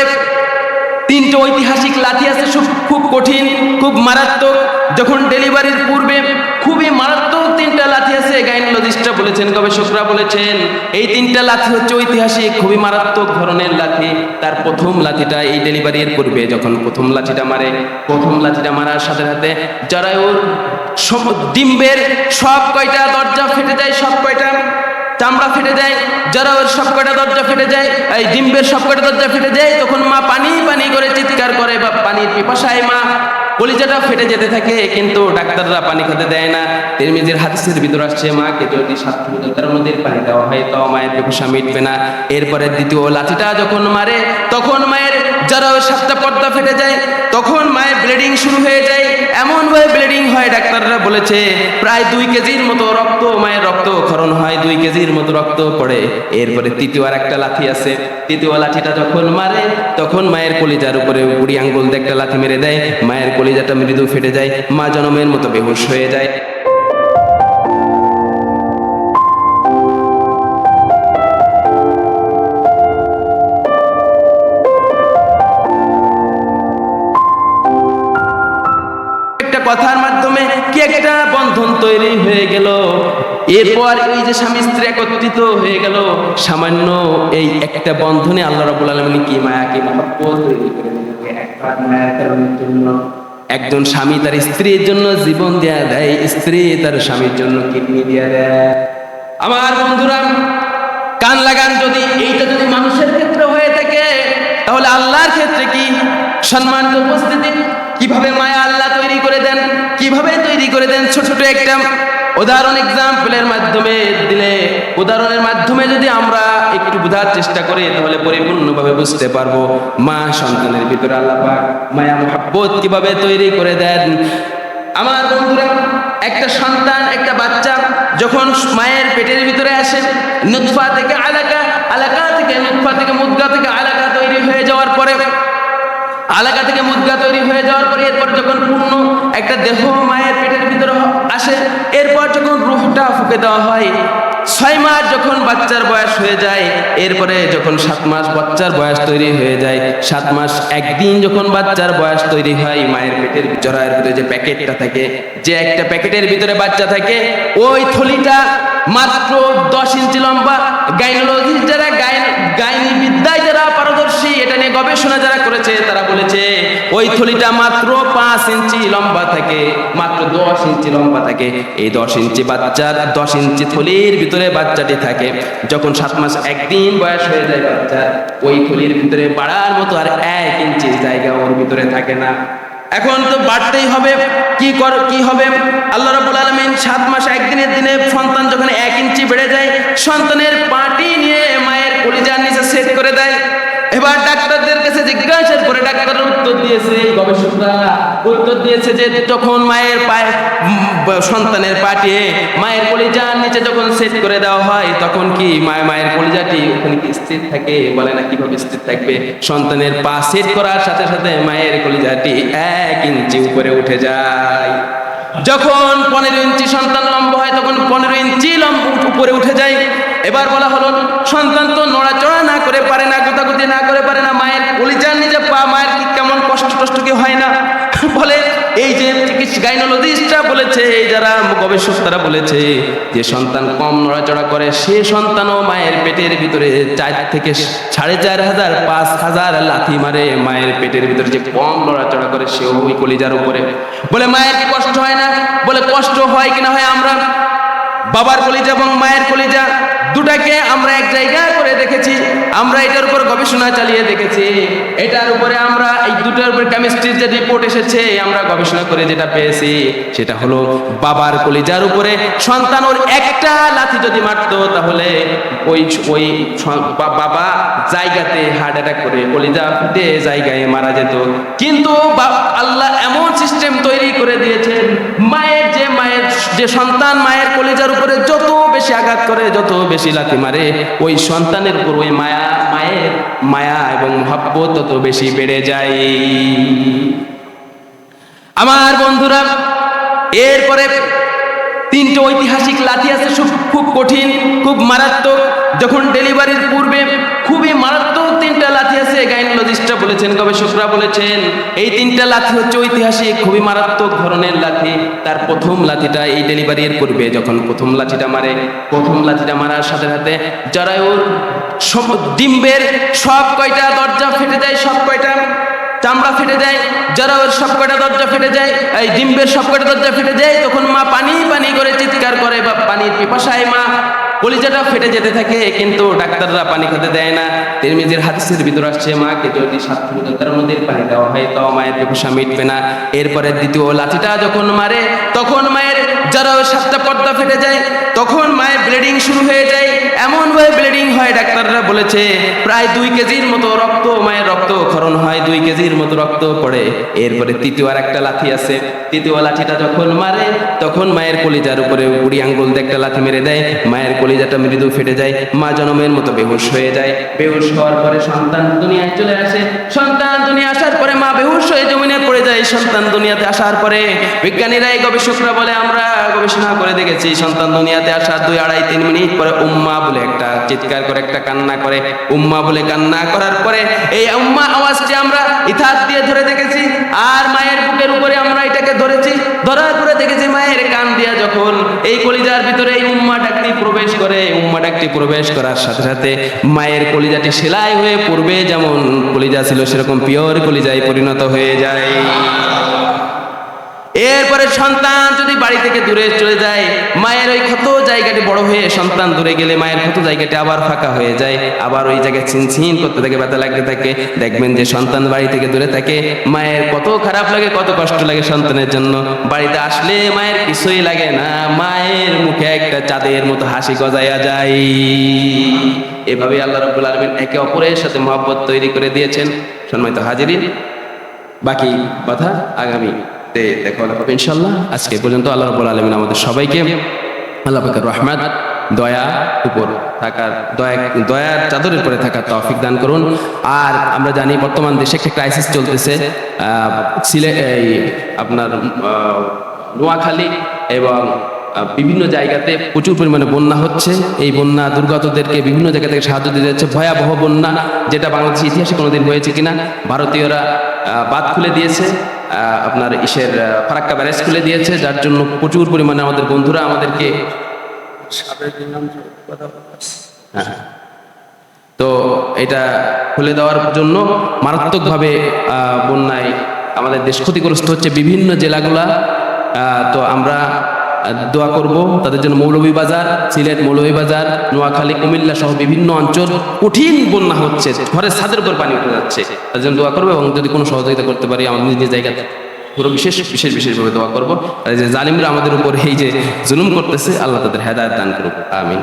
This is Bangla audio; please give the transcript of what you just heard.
এরপরে তিনটে ঐতিহাসিক লাঠি আছে খুব কঠিন, খুব মারাত্মক। যখন ডেলিভারির পূর্বে খুবই মারাত্মক তিনটা লাঠি আছে, গাইনোলজিস্টরা বলেছেন, গবেষকরা বলেছেন, এই তিনটা লাঠি হচ্ছে ঐতিহাসিক, খুবই মারাত্মক ধরনের লাঠি। তার প্রথম লাঠিটা এই ডেলিভারির পূর্বে, যখন প্রথম লাঠিটা মারে, প্রথম লাঠিটা মারার সাথে সাথে যারা ওর ডিম্বের সব কয়টা দরজা ফেটে যায়, সব কয়টা? চামড়া ফেটে যায় যারা ওর সব কটা দরজা ফেটে যায়, এই ডিম্বের সব কটা দরজা ফেটে যায়, তখন মা পানি পানি করে চিৎকার করে বা পানির পিপাসায় মা। কলিজাটা ফেটে যেতে থাকে, কিন্তু ডাক্তাররা পানি খেতে দেয় না। তিরমিজির হাদিসের ভিতর আসছে, মাকে যদি সাত থেকে তেরো নদীর পানি দেওয়া হয় তাও মায়ের পিপাসা মিটবে না। এরপরে দ্বিতীয় লাঠিটা যখন মারে, তখন মায়ের যারা সাতটা পর্দা ফেটে যায়, তখন মায়ের ব্লিডিং শুরু হয়ে যায় এমন ব্লিডিং হয়, ডাক্তাররা বলেছে, প্রায় দুই কেজির মতো রক্ত, মায়ের রক্ত ক্ষরণ হয়, দুই কেজির মতো রক্ত পড়ে। এরপরে তৃতীয় আর একটা লাঠি আছে। তৃতীয় লাঠিটা যখন মারে, তখন মায়ের কলিজার উপরে বুড়ি আঙ্গুল দিয়ে একটা লাঠি মেরে দেয়। মায়ের কলিজাটা মৃদু ফেটে যায়, মা জনমের মতো বেহুশ হয়ে যায়। কথার মাধ্যমে কি একটা বন্ধন তৈরি হয়ে গেল। এরপর এই যে স্বামী স্ত্রী একত্রিত হয়ে গেল, সামান্য এই একটা বন্ধনে আল্লাহ রাবুল আলমিন কি মায়া, কি মহব্বত তৈরি করে জন্য। একজন স্বামী তার স্ত্রীর জন্য জীবন দেয়া দেয়, স্ত্রী তার স্বামীর জন্য কিডনি দেয়া দেয়। আমার বন্ধুরা, কান লাগান যদি, এইটা যদি মানুষের ক্ষেত্রে হয়ে থাকে, তাহলে আল্লাহর ক্ষেত্রে কি সম্মানিত উপস্থিতি, কীভাবে মায়া দেন, কীভাবে তৈরি করে দেন? ছোট ছোট একটা উদাহরণ এক্সাম্পলের মাধ্যমে দিলে, উদাহরণের মাধ্যমে যদি আমরা একটু বোঝার চেষ্টা করি, তাহলে পরিপূর্ণভাবে বুঝতে পারব মা সন্তানের ভিতরে আল্লাহ পাক মায়া, মহাব্বত কীভাবে তৈরি করে দেন। আমার বন্ধুরা, একটা সন্তান, একটা বাচ্চা যখন মায়ের পেটের ভিতরে আসে নুৎফা থেকে আলাকা আলাকা থেকে নুৎফা থেকে মুদ্গা থেকে আলাকা তৈরি হয়ে যাওয়ার পরে আলাকা থেকে মুদ্গা তৈরি হয়ে যাওয়ার পরে এরপর যখন পূর্ণ একটা দেহ মায়ের পেটের ভিতরে আসে, এরপর যখন রুহটা ফুকে দেওয়া হয়, ছয় মাস যখন বাচ্চার বয়স হয়ে যায়, এরপরে যখন সাত মাস বাচ্চার বয়স তৈরি হয়ে যায়, সাত মাস একদিন যখন বাচ্চার বয়স তৈরি হয়, মায়ের পেটের জরায়ের ভিতরে যে প্যাকেটটা থাকে, যে একটা প্যাকেটের ভিতরে বাচ্চা থাকে, ওই থলিটা মাত্র দশ ইঞ্চি লম্বা গাইনোলজিস্ট যারা, গাইন গাইনি বিদ্যায় যারা পারদর্শী, এটা নিয়ে গবেষণা যারা করেছে, তারা বলেছে, ওই থলিটা মাত্র পাঁচ ইঞ্চি লম্বা থাকে, মাত্র দশ ইঞ্চি লম্বা থাকে। এই দশ ইঞ্চি বাচ্চার, দশ ইঞ্চি থলির ভিতরে বাচ্চাটি থাকে। যখন সাত মাস একদিন বয়স হয়ে যায় বাচ্চার, ওই থলির ভিতরে বাড়ার মতো আর এক ইঞ্চি জায়গা ওর ভিতরে থাকে না। এখন তো বাড়তেই হবে, কি কর, কি হবে? আল্লাহ রাবুল আলমিন সাত মাস একদিনের দিনে সন্তান যখন এক ইঞ্চি বেড়ে যায়, সন্তানের পাটি নিয়ে মায়ের কলিজার নিচে সেট করে দেয়। এবার ডাক্তারদের কাছে জিজ্ঞাসা করে ডাক্তার উত্তর দিয়েছে গবেষকরা। উত্তর দিয়েছে যে যখন মায়ের পায়ে সন্তানের পাটিয়ে মায়ের কলিজার নিচে যখন সেট করে দেওয়া হয়, তখন কি মায়ের মায়ের কলিজাটি ওখানে কি স্থির থাকে? বলে না কীভাবে স্থির থাকবে? সন্তানের পা সেট করার সাথে সাথে মায়ের কলিজাটি এক ইঞ্চি উপরে উঠে যায়। যখন পনেরো ইঞ্চি সন্তান লম্বা হয়, তখন পনেরো ইঞ্চি লম্ব উপরে উঠে যায়। এবার বলা হলো, সন্তান তো নড়াচড়া না করে পারে না, গোতাগুতি না করে পারে না, মায়ের কলিজার নিজে পা, মায়ের কেমন কষ্ট টষ্ট কি হয় না? এই যে গাইনোলজিস্টরা বলেছে, এই যারা গবেষক তারা বলেছে যে সন্তান কম নড়াচড়া করে, সে সন্তানও মায়ের পেটের ভিতরে চার থেকে সাড়ে চার হাজার, পাঁচ হাজার লাথি মারে, মায়ের পেটের ভিতরে যে কম নড়াচড়া করে, সেও ওই কলিজার উপরে। বলে, মায়ের কি কষ্ট হয় না? বলে, কষ্ট হয় কিনা হয় আমরা বাবার কলিজা এবং মায়ের কলিজা দুটাকে আমরা এক জায়গায় করে দেখেছি, আমরা এটার উপর গবেষণা চালিয়ে দেখেছি। এটার উপরে আমরা এই দুটার উপর কেমিস্ট্রির যে রিপোর্ট এসেছে, আমরা গবেষণা করে যেটা পেয়েছি, সেটা হলো বাবার কলিজার উপরে সন্তান ওর একটা লাথি যদি মারতো, তাহলে ওই ওই বাবা জায়গাতে হার্ট অ্যাটাক করে, কলিজা ফুটে জায়গায় মারা যেত। কিন্তু আল্লাহ এমন সিস্টেম তৈরি করে দিয়েছেন, মায়ের যে মায়ের যে সন্তান মায়ের কলিজার উপরে যত বেশি আঘাত করে, যত বেশি লাথি মারে, ওই সন্তানের উপর ওই মায়া, মায়ের মায়া এবং মহাব্বত তত বেশি বেড়ে যায়। আমার বন্ধুরা, এরপরে তিনটে ঐতিহাসিক লাঠি আছে খুব কঠিন, খুব মারাত্মক। যখন ডেলিভারির পূর্বে খুবই মারাত্মক লাঠি আছে গাইনোলজি সায়েন্টিস্টরা বলেছেন, গবেষকরা বলেছেন, এই তিনটা লাঠি হচ্ছে ঐতিহাসিক, খুবই মারাত্মক ধরনের লাঠি। তার প্রথম লাঠিটা এই ডেলিভারি এর পূর্বে, যখন প্রথম লাঠিটা মারে, প্রথম লাঠিটা মারার সাথে সাথে জরায়ুর সব ডিম্বের সব কয়টা দরজা ফেটে যায়, সব কয়টা চামড়া ফেটে যায় যারা ওর সব কয়টা দরজা ফেটে যায়, এই ডিম্বের সব কয়টা দরজা ফেটে যায়, তখন মা পানি পানি করে চিৎকার করে, বা পানির পিপাসায় মা কলিজাটা ফেটে যেতে থাকে, কিন্তু ডাক্তাররা পানি খেতে দেয় না। তিরমিজির হাদিসের ভিতর আসছে মাকে যদি সাত তার মধ্যে পানি দেওয়া হয়, তো মায়ের পিপাসা মিটবে না। এরপরে দ্বিতীয় লাঠিটা যখন মারে, তখন মায়ের যারা সাতটা পর্দা ফেটে যায়, তখন মায়ের ব্লিডিং শুরু হয়ে যায়। এমন ভাবে ব্লিডিং হয়, ডাক্তাররা বলেছে, প্রায় দুই কেজির মতো রক্ত, মায়ের রক্ত ক্ষরণ হয়, দুই কেজির মতো রক্ত পড়ে। এরপরে তৃতীয় আর একটা লাঠি আছে। তৃতীয় লাঠিটা যখন মারে, তখন মায়ের কলিজার উপরে বুড়ি আঙ্গুল দিয়ে একটা লাথি মেরে দেয়। মায়ের কলিজাটা মৃদু ফেটে যায়, মা জনমের মতো বেহুশ হয়ে যায়। বেহুশ হওয়ার পরে সন্তান দুনিয়ায় চলে আসে। সন্তান দুনিয়া আসার পরে মা বেহুশ হয়ে জমিনে পড়ে যায়। সন্তান দুনিয়াতে আসার পরে বিজ্ঞানীরা এই গবেষকরা বলে, আমরা গবেষণা করে দেখেছি, সন্তান দুনিয়াতে আসার দুই, আড়াই, তিন মিনিট পরে উম্মা বলে একটা চিৎকার করে একটা কান্না করে। উম্মা বলে কান্না করার পরে এই উম্মা আওয়াজটি আমরা ইতিহাস দিয়ে ধরে দেখেছি, আর মায়ের বুকের উপরে আমরা এটাকে ধরেছি। ধরার পরে দেখেছি মায়ের কান দিয়া যখন এই কলিজার ভিতরে এই উম্মা ডাকটি প্রবেশ করে উম্মা ডাকটি প্রবেশ করার সাথে সাথে মায়ের কলিজাটি সেলাই হয়ে পূর্বে যেমন কলিজা ছিল, সেরকম পিওর কলিজায় পরিণত হয়ে যায়। এরপরে সন্তান যদি বাড়ি থেকে দূরে চলে যায়, মায়ের ওই ক্ষত জায়গাটি বড় হয়ে সন্তান দূরে গেলে মায়ের ক্ষত জায়গাটি আবার ফাঁকা হয়ে যায়, আবার ওই জায়গায় ছিনছিন করতে থাকে, ব্যথা লাগতে থাকে। দেখবেন যে সন্তান বাড়ি থেকে দূরে থাকে, মায়ের কত খারাপ লাগে, কত কষ্ট লাগে সন্তানের জন্য। বাড়িতে আসলে মায়ের কিছুই লাগে না, মায়ের মুখে একটা চাঁদের মতো হাসি গজাইয়া যায়। এভাবে আল্লাহ রব্বুল আলমিন একে অপরের সাথে মহব্বত তৈরি করে দিয়েছেন। সম্মানিত হাজিরিন, বাকি কথা আগামী তে দেখা হবে ইনশাল্লাহ আজকে পর্যন্ত আল্লাহ রব্বুল আলমিন আমাদের সবাইকে আল্লাহ পাকের রহমাত দয়া উপর থাকার দয়া দয়ার চাদরের পরে থাকার তৌফিক দান করুন। আর আমরা জানি বর্তমান দেশে একটা ক্রাইসিস চলতেছে সিলে এই আপনার নোয়াখালী এবং বিভিন্ন জায়গাতে প্রচুর পরিমাণে বন্যা হচ্ছে। এই বন্যা দুর্গতদেরকে বিভিন্ন জায়গা থেকে সাহায্য দিতে যাচ্ছে। ভয়াবহ বন্যা যেটা বাংলাদেশের ইতিহাসে কোনোদিন হয়েছে কিনা ভারতীয়রা বাদ খুলে দিয়েছে। আপনার ইসের ফারাক্কা ব্যারেজ খুলে দিয়েছে, যার জন্য প্রচুর পরিমাণে আমাদের বন্ধুরা আমাদেরকে হ্যাঁ। তো এটা খুলে দেওয়ার জন্য মারাত্মকভাবে বন্যায় আমাদের দেশ ক্ষতিগ্রস্ত হচ্ছে বিভিন্ন জেলাগুলা। তো আমরা দোয়া করব। তাদের জন্য মৌলভীবাজার সিলেট মৌলভীবাজার নোয়াখালী, কুমিল্লা সহ বিভিন্ন অঞ্চল কঠিন বন্যা হচ্ছে ঘরে ছাদের উপর পানি উঠে যাচ্ছে। তাদের জন্য দোয়া করব এবং যদি কোনো সহযোগিতা করতে পারি আমাদের নিজ নিজ জায়গাতে পুরো বিশেষ বিশেষ, বিশেষভাবে দোয়া করব। যে জালিমরা আমাদের উপর এই যে জুলুম করতেছে, আল্লাহ তাদের হেদায়ত দান করুক। আমিন।